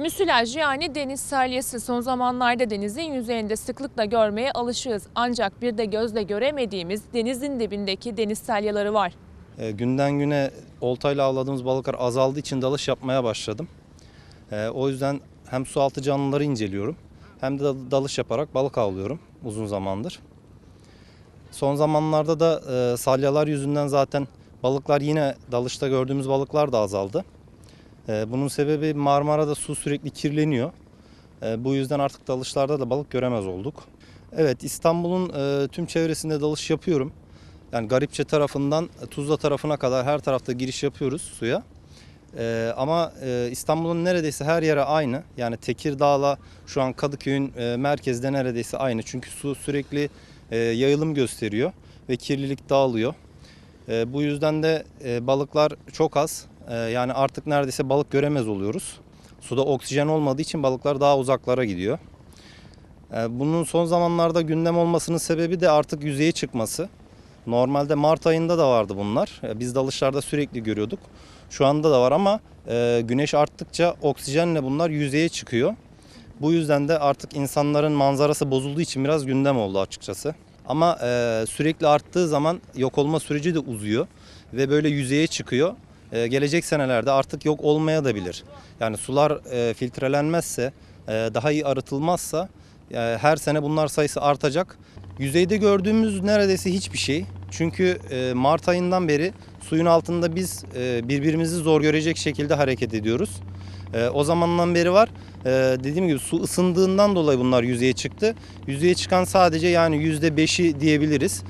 Müsilaj yani deniz salyası son zamanlarda denizin yüzeyinde sıklıkla görmeye alışığız. Ancak bir de gözle göremediğimiz denizin dibindeki deniz salyaları var. E, günden güne oltayla avladığımız balıklar azaldığı için dalış yapmaya başladım. E, o yüzden hem su altı canlıları inceliyorum hem de dalış yaparak balık avlıyorum uzun zamandır. Son zamanlarda da e, salyalar yüzünden zaten balıklar yine dalışta gördüğümüz balıklar da azaldı. E, bunun sebebi Marmara'da su sürekli kirleniyor. E, bu yüzden artık dalışlarda da balık göremez olduk. Evet İstanbul'un e, tüm çevresinde dalış yapıyorum. Yani Garipçe tarafından Tuzla tarafına kadar her tarafta giriş yapıyoruz suya. Ee, ama e, İstanbul'un neredeyse her yere aynı. Yani Tekirdağ'la şu an Kadıköy'ün e, merkezde neredeyse aynı. Çünkü su sürekli e, yayılım gösteriyor ve kirlilik dağılıyor. E, bu yüzden de e, balıklar çok az. E, yani artık neredeyse balık göremez oluyoruz. Suda oksijen olmadığı için balıklar daha uzaklara gidiyor. E, bunun son zamanlarda gündem olmasının sebebi de artık yüzeye çıkması. Normalde Mart ayında da vardı bunlar. E, Biz dalışlarda sürekli görüyorduk. Şu anda da var ama e, güneş arttıkça oksijenle bunlar yüzeye çıkıyor. Bu yüzden de artık insanların manzarası bozulduğu için biraz gündem oldu açıkçası. Ama e, sürekli arttığı zaman yok olma süreci de uzuyor ve böyle yüzeye çıkıyor. E, gelecek senelerde artık yok olmaya da bilir. Yani sular e, filtrelenmezse, e, daha iyi arıtılmazsa e, her sene bunlar sayısı artacak. Yüzeyde gördüğümüz neredeyse hiçbir şey. Çünkü Mart ayından beri suyun altında biz birbirimizi zor görecek şekilde hareket ediyoruz. O zamandan beri var. Dediğim gibi su ısındığından dolayı bunlar yüzeye çıktı. Yüzeye çıkan sadece yani yüzde beşi diyebiliriz.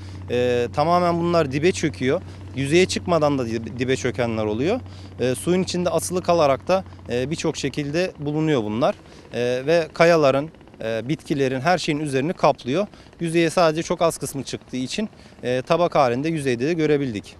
Tamamen bunlar dibe çöküyor yüzeye çıkmadan da dibe çökenler oluyor. E, suyun içinde asılı kalarak da e, birçok şekilde bulunuyor bunlar. E, ve kayaların, e, bitkilerin her şeyin üzerini kaplıyor. Yüzeye sadece çok az kısmı çıktığı için e, tabak halinde yüzeyde de görebildik.